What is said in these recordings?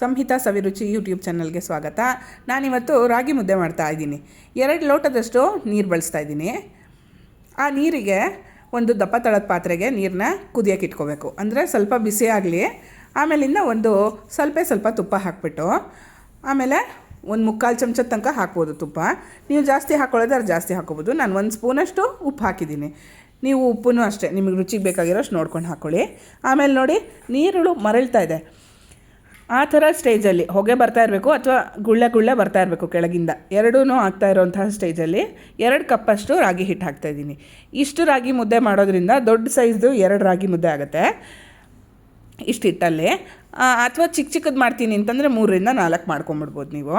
ಸಂಹಿತಾ ಸವಿರುಚಿ YouTube ಚಾನಲ್ಗೆ ಸ್ವಾಗತ. ನಾನಿವತ್ತು ರಾಗಿ ಮುದ್ದೆ ಮಾಡ್ತಾ ಇದ್ದೀನಿ. ಎರಡು ಲೋಟದಷ್ಟು ನೀರು ಬಳಸ್ತಾ ಇದ್ದೀನಿ. ಆ ನೀರಿಗೆ ಒಂದು ದಪ್ಪ ತಳದ ಪಾತ್ರೆಗೆ ನೀರನ್ನ ಕುದಿಯೋಕೆ ಇಟ್ಕೋಬೇಕು. ಅಂದರೆ ಸ್ವಲ್ಪ ಬಿಸಿ ಆಗಲಿ, ಆಮೇಲಿಂದ ಒಂದು ಸ್ವಲ್ಪ ಸ್ವಲ್ಪ ತುಪ್ಪ ಹಾಕ್ಬಿಟ್ಟು, ಆಮೇಲೆ ಒಂದು ಮುಕ್ಕಾಲು ಚಮಚದ ತನಕ ಹಾಕ್ಬೋದು ತುಪ್ಪ. ನೀವು ಜಾಸ್ತಿ ಹಾಕ್ಕೊಳ್ಳೋದಾದ್ರೆ ಜಾಸ್ತಿ ಹಾಕ್ಕೋಬೋದು ನಾನು ಒಂದು ಸ್ಪೂನಷ್ಟು ಉಪ್ಪು ಹಾಕಿದ್ದೀನಿ. ನೀವು ಉಪ್ಪು ಅಷ್ಟೇ, ನಿಮಗೆ ರುಚಿಗೆ ಬೇಕಾಗಿರೋಷ್ಟು ನೋಡ್ಕೊಂಡು ಹಾಕ್ಕೊಳ್ಳಿ ಆಮೇಲೆ ನೋಡಿ, ನೀರುಳು ಮರಳ್ತಾ ಇದೆ. ಆ ಥರ ಸ್ಟೇಜಲ್ಲಿ ಹೊಗೆ ಬರ್ತಾ ಇರಬೇಕು ಅಥವಾ ಗುಳ್ಳೆ ಗುಳ್ಳೆ ಬರ್ತಾ ಇರಬೇಕು ಕೆಳಗಿಂದ. ಎರಡೂ ಆಗ್ತಾ ಇರೋಂತಹ ಸ್ಟೇಜಲ್ಲಿ ಎರಡು ಕಪ್ಪಷ್ಟು ರಾಗಿ ಹಿಟ್ಟು ಹಾಕ್ತಾ ಇದ್ದೀನಿ. ಇಷ್ಟು ರಾಗಿ ಮುದ್ದೆ ಮಾಡೋದ್ರಿಂದ ದೊಡ್ಡ ಸೈಜ್ದು ಎರಡು ರಾಗಿ ಮುದ್ದೆ ಆಗುತ್ತೆ. ಇಷ್ಟು ಹಿಟ್ಟಲ್ಲಿ ಅಥವಾ ಚಿಕ್ಕ ಚಿಕ್ಕದು ಮಾಡ್ತೀನಿ ಅಂತಂದರೆ ಮೂರರಿಂದ ನಾಲ್ಕು ಮಾಡ್ಕೊಂಬಿಡ್ಬೋದು ನೀವು.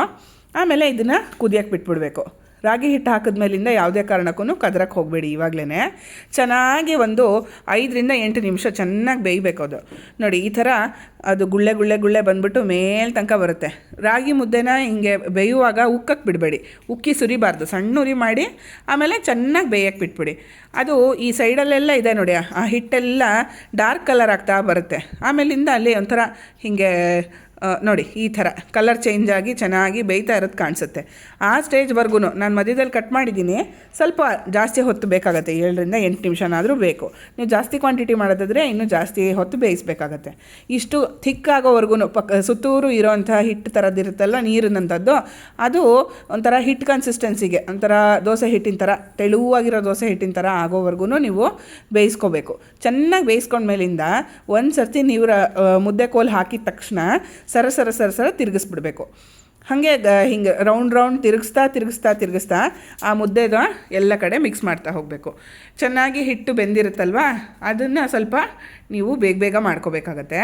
ಆಮೇಲೆ ಇದನ್ನು ಕುದಿಯೋಕೆ ಬಿಟ್ಬಿಡ್ಬೇಕು. ರಾಗಿ ಹಿಟ್ಟು ಹಾಕಿದ್ಮೇಲಿಂದ ಯಾವುದೇ ಕಾರಣಕ್ಕೂ ಕದ್ರಕ್ಕೆ ಹೋಗಬೇಡಿ ಇವಾಗಲೇ ಚೆನ್ನಾಗಿ ಒಂದು ಐದರಿಂದ ಎಂಟು ನಿಮಿಷ ಚೆನ್ನಾಗಿ ಬೇಯಬೇಕು ಅದು. ನೋಡಿ, ಈ ಥರ ಅದು ಗುಳ್ಳೆ ಗುಳ್ಳೆ ಗುಳ್ಳೆ ಬಂದ್ಬಿಟ್ಟು ಮೇಲ್ ತನಕ ಬರುತ್ತೆ. ರಾಗಿ ಮುದ್ದೆನ ಹಿಂಗೆ ಬೇಯುವಾಗ ಉಕ್ಕಕ್ಕೆ ಬಿಡಬೇಡಿ. ಉಕ್ಕಿ ಸುರಿಬಾರ್ದು. ಸಣ್ಣ ಉರಿ ಮಾಡಿ ಆಮೇಲೆ ಚೆನ್ನಾಗಿ ಬೇಯಕ್ಕೆ ಬಿಟ್ಬಿಡಿ. ಅದು ಈ ಸೈಡಲ್ಲೆಲ್ಲ ಇದೆ ನೋಡಿ, ಆ ಹಿಟ್ಟೆಲ್ಲ ಡಾರ್ಕ್ ಕಲರ್ ಆಗ್ತಾ ಬರುತ್ತೆ. ಆಮೇಲಿಂದ ಅಲ್ಲಿ ಒಂಥರ ಹೀಗೆ ನೋಡಿ ಈ ಥರ. ಕಲರ್ ಚೇಂಜ್ ಆಗಿ ಚೆನ್ನಾಗಿ ಬೇಯ್ತಾ ಇರೋದು ಕಾಣಿಸುತ್ತೆ. ಆ ಸ್ಟೇಜ್ವರೆಗೂ ನಾನು ಮಧ್ಯದಲ್ಲಿ ಕಟ್ ಮಾಡಿದ್ದೀನಿ. ಸ್ವಲ್ಪ ಜಾಸ್ತಿ ಹೊತ್ತು ಬೇಕಾಗುತ್ತೆ. ಏಳರಿಂದ ಎಂಟು ನಿಮಿಷನಾದರೂ ಬೇಕು. ನೀವು ಜಾಸ್ತಿ ಕ್ವಾಂಟಿಟಿ ಮಾಡೋದಾದರೆ ಇನ್ನೂ ಜಾಸ್ತಿ ಹೊತ್ತು ಬೇಯಿಸಬೇಕಾಗತ್ತೆ. ಇಷ್ಟು ಥಿಕ್ ಆಗೋವರೆಗೂ ಪಕ್ಕ ಸುತ್ತೂರು ಇರೋವಂಥ ಹಿಟ್ಟು ಥರದ್ದಿರುತ್ತಲ್ಲ ನೀರಿನಂಥದ್ದು ಅದು ಒಂಥರ ಹಿಟ್ ಕನ್ಸಿಸ್ಟೆನ್ಸಿಗೆ ಒಂಥರ ದೋಸೆ ಹಿಟ್ಟಿನ ಥರ ತೆಳುವಾಗಿರೋ ದೋಸೆ ಹಿಟ್ಟಿನ ಥರ ಆಗೋವರೆಗೂ ನೀವು ಬೇಯಿಸ್ಕೋಬೇಕು. ಚೆನ್ನಾಗಿ ಬೇಯಿಸ್ಕೊಂಡ್ಮೇಲಿಂದ ಒಂದು ಸರ್ತಿ ನೀವು ರ- ಆ, ಮುದ್ದೆ ಕೋಲು ಹಾಕಿದ ತಕ್ಷಣ ಸರ ಸರ ಸರ ಸರ ತಿರುಗಿಸ್ಬಿಡ್ಬೇಕು. ಹಾಗೆ ಹಿಂಗೆ ರೌಂಡ್ ರೌಂಡ್ ತಿರುಗಿಸ್ತಾ ತಿರುಗಿಸ್ತಾ ತಿರುಗಿಸ್ತಾ ಆ ಮುದ್ದೆದ ಎಲ್ಲ ಕಡೆ ಮಿಕ್ಸ್ ಮಾಡ್ತಾ ಹೋಗಬೇಕು. ಚೆನ್ನಾಗಿ ಹಿಟ್ಟು ಬೆಂದಿರುತ್ತಲ್ವಾ? ಅದನ್ನು ಸ್ವಲ್ಪ ನೀವು ಬೇಗ ಬೇಗ ಮಾಡ್ಕೋಬೇಕಾಗತ್ತೆ.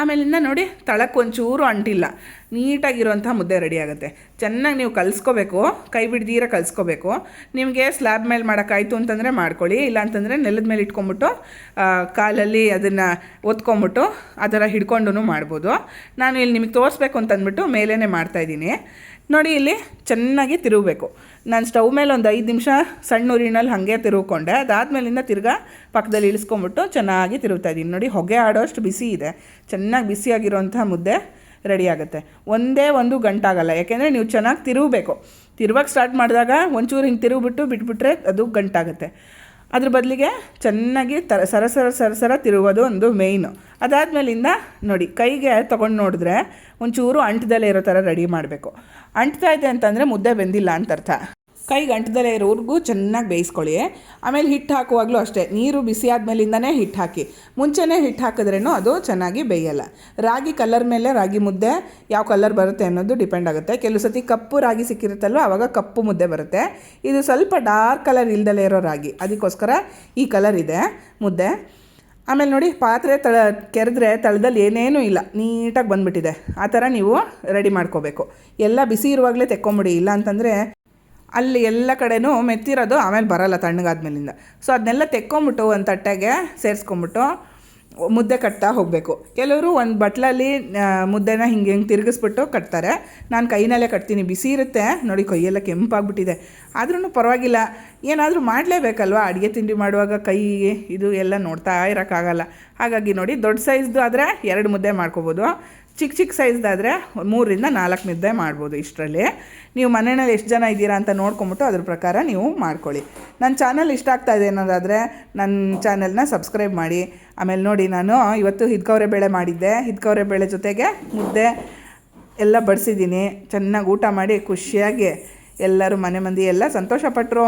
ಆಮೇಲಿಂದ ನೋಡಿ ತಳಕ್ಕೆ ಒಂಚೂರು ಅಂಟಿಲ್ಲ. ನೀಟಾಗಿರುವಂಥ ಮುದ್ದೆ ರೆಡಿ ಆಗುತ್ತೆ. ಚೆನ್ನಾಗಿ ನೀವು ಕಲಿಸ್ಕೋಬೇಕು, ಕೈ ಬಿಡ್ದೀರ ಕಲಿಸ್ಕೋಬೇಕು. ನಿಮಗೆ ಸ್ಲ್ಯಾಬ್ ಮೇಲೆ ಮಾಡೋಕ್ಕಾಯ್ತು ಅಂತಂದರೆ ಮಾಡ್ಕೊಳ್ಳಿ ಇಲ್ಲ ಅಂತಂದರೆ ನೆಲದ ಮೇಲೆ ಇಟ್ಕೊಂಬಿಟ್ಟು ಕಾಲಲ್ಲಿ ಅದನ್ನು ಒತ್ಕೊಂಬಿಟ್ಟು ಆ ಥರ ಹಿಡ್ಕೊಂಡು ಮಾಡ್ಬೋದು. ನಾನು ಇಲ್ಲಿ ನಿಮಗೆ ತೋರಿಸ್ಬೇಕು ಅಂತಂದ್ಬಿಟ್ಟು ಮೇಲೇ ಮಾಡ್ತಾಯಿದ್ದೀನಿ ನೋಡಿ ಇಲ್ಲಿ ಚೆನ್ನಾಗಿ ತಿರುಗಬೇಕು. ನಾನು ಸ್ಟವ್ ಮೇಲೆ ಒಂದು ಐದು ನಿಮಿಷ ಸಣ್ಣ ಉರಿನಲ್ಲಿ ಹಾಗೆ ತಿರುಗಿಕೊಂಡೆ. ಅದಾದಮೇಲಿಂದ ತಿರ್ಗಾ ಪಕ್ಕದಲ್ಲಿ ಇಳಿಸ್ಕೊಂಬಿಟ್ಟು ಚೆನ್ನಾಗಿ ತಿರುಗ್ತಾ ಇದ್ದೀನಿ. ನೋಡಿ ಹೊಗೆ ಆಡೋಷ್ಟು ಬಿಸಿ ಇದೆ. ಚೆನ್ನಾಗಿ ಬಿಸಿಯಾಗಿರೋಂಥ ಮುದ್ದೆ ರೆಡಿ ಆಗುತ್ತೆ. ಒಂದೇ ಒಂದು ಗಂಟಾಗಲ್ಲ. ಯಾಕೆಂದರೆ ನೀವು ಚೆನ್ನಾಗಿ ತಿರುಗಬೇಕು. ತಿರುವಕ್ಕೆ ಸ್ಟಾರ್ಟ್ ಮಾಡಿದಾಗ ಒಂಚೂರು ಹಿಂಗೆ ತಿರುಗಿಬಿಟ್ಟು ಬಿಟ್ಬಿಟ್ರೆ ಅದು ಗಂಟಾಗುತ್ತೆ. ಅದ್ರ ಬದಲಿಗೆ ಚೆನ್ನಾಗಿ ತರ ಸರ ಸರ ಸರ ಸರ ತಿರುಗೋದು ಒಂದು ಮೇಯ್ನು ಅದಾದಮೇಲಿಂದ ನೋಡಿ, ಕೈಗೆ ತೊಗೊಂಡು ನೋಡಿದ್ರೆ ಒಂಚೂರು ಅಂಟದಲ್ಲೇ ಇರೋ ಥರ ರೆಡಿ ಮಾಡಬೇಕು. ಅಂಟ್ತಾ ಇದೆ ಅಂತಂದರೆ ಮುದ್ದೆ ಬೆಂದಿಲ್ಲ ಅಂತ ಅರ್ಥ ಕೈಗೆ ಅಂಟದಲ್ಲೇ ಇರೋವರೆಗೂ ಚೆನ್ನಾಗಿ ಬೇಯಿಸ್ಕೊಳ್ಳಿ. ಆಮೇಲೆ ಹಿಟ್ಟು ಹಾಕುವಾಗಲೂ ಅಷ್ಟೇ. ನೀರು ಬಿಸಿ ಆದಮೇಲಿಂದನೇ ಹಿಟ್ಟು ಹಾಕಿ. ಮುಂಚೆನೇ ಹಿಟ್ಟು ಹಾಕಿದ್ರೇನೂ ಅದು ಚೆನ್ನಾಗಿ ಬೇಯಲ್ಲ. ರಾಗಿ ಕಲರ್ ಮೇಲೆ ರಾಗಿ ಮುದ್ದೆ ಯಾವ ಕಲರ್ ಬರುತ್ತೆ ಅನ್ನೋದು ಡಿಪೆಂಡ್ ಆಗುತ್ತೆ. ಕೆಲವು ಸತಿ ಕಪ್ಪು ರಾಗಿ ಸಿಕ್ಕಿರುತ್ತಲ್ವ ಆವಾಗ ಕಪ್ಪು ಮುದ್ದೆ ಬರುತ್ತೆ. ಇದು ಸ್ವಲ್ಪ ಡಾರ್ಕ್ ಕಲರ್ ಇಲ್ದಲೇ ಇರೋ ರಾಗಿ. ಅದಕ್ಕೋಸ್ಕರ ಈ ಕಲರ್ ಇದೆ ಮುದ್ದೆ. ಆಮೇಲೆ ನೋಡಿ, ಪಾತ್ರೆ ತಳ, ಕೆರೆದ್ರೆ ತಳದಲ್ಲಿ ಏನೇನೂ ಇಲ್ಲ. ನೀಟಾಗಿ ಬಂದುಬಿಟ್ಟಿದೆ. ಆ ಥರ ನೀವು ರೆಡಿ ಮಾಡ್ಕೋಬೇಕು. ಎಲ್ಲ ಬಿಸಿ ಇರುವಾಗಲೇ ತೆಕ್ಕೊಂಬಿಡಿ. ಇಲ್ಲ ಅಂತಂದರೆ ಅಲ್ಲಿ ಎಲ್ಲ ಕಡೆನೂ ಮೆತ್ತಿರೋದು ಆಮೇಲೆ ಬರಲ್ಲ ತಣ್ಣಗಾದ್ಮೇಲಿಂದ. ಸೊ ಅದನ್ನೆಲ್ಲ ತೆಕ್ಕೊಂಬಿಟ್ಟು ಒಂದು ತಟ್ಟೆಗೆ ಸೇರಿಸ್ಕೊಂಬಿಟ್ಟು ಮುದ್ದೆ ಕಟ್ತಾ ಹೋಗಬೇಕು. ಕೆಲವರು ಒಂದು ಬಟ್ಲಲ್ಲಿ ಮುದ್ದೆನ ಹಿಂಗೆ ಹಿಂಗೆ ತಿರುಗಿಸ್ಬಿಟ್ಟು ಕಟ್ತಾರೆ. ನಾನು ಕೈನಲ್ಲೇ ಕಟ್ತೀನಿ, ಬಿಸಿ ಇರುತ್ತೆ. ನೋಡಿ, ಕೈಯೆಲ್ಲ ಕೆಂಪಾಗ್ಬಿಟ್ಟಿದೆ. ಆದ್ರೂ ಪರವಾಗಿಲ್ಲ. ಏನಾದರೂ ಮಾಡಲೇಬೇಕಲ್ವ? ಅಡುಗೆ ತಿಂಡಿ ಮಾಡುವಾಗ ಕೈ, ಇದು ಎಲ್ಲ ನೋಡ್ತಾ ಇರೋಕ್ಕಾಗಲ್ಲ. ಹಾಗಾಗಿ ನೋಡಿ ದೊಡ್ಡ ಸೈಜ್ದು ಆದರೆ ಎರಡು ಮುದ್ದೆ ಮಾಡ್ಕೋಬೋದು. ಚಿಕ್ಕ ಚಿಕ್ಕ ಸೈಜ್ದಾದರೆ ಮೂರರಿಂದ ನಾಲ್ಕು ಮುದ್ದೆ ಮಾಡ್ಬೋದು ಇಷ್ಟರಲ್ಲಿ. ನೀವು ಮನೆಯಲ್ಲಿ ಎಷ್ಟು ಜನ ಇದ್ದೀರಾ ಅಂತ ನೋಡ್ಕೊಂಬಿಟ್ಟು ಅದ್ರ ಪ್ರಕಾರ ನೀವು ಮಾಡ್ಕೊಳ್ಳಿ. ನನ್ನ ಚಾನಲ್ ಇಷ್ಟ ಆಗ್ತಾ ಇದೆ ಅನ್ನೋದಾದರೆ ನನ್ನ ಚಾನಲ್ನ ಸಬ್ಸ್ಕ್ರೈಬ್ ಮಾಡಿ. ಆಮೇಲೆ ನೋಡಿ ನಾನು ಇವತ್ತು ಹಿದ್ಕವ್ರೆ ಬೇಳೆ ಮಾಡಿದ್ದೆ. ಹಿದ್ಕವ್ರೆ ಬೇಳೆ ಜೊತೆಗೆ ಮುದ್ದೆ ಎಲ್ಲ ಬಡಿಸಿದ್ದೀನಿ. ಚೆನ್ನಾಗಿ ಊಟ ಮಾಡಿ ಖುಷಿಯಾಗಿ ಎಲ್ಲರೂ ಮನೆ ಮಂದಿ ಎಲ್ಲ ಸಂತೋಷಪಟ್ಟರು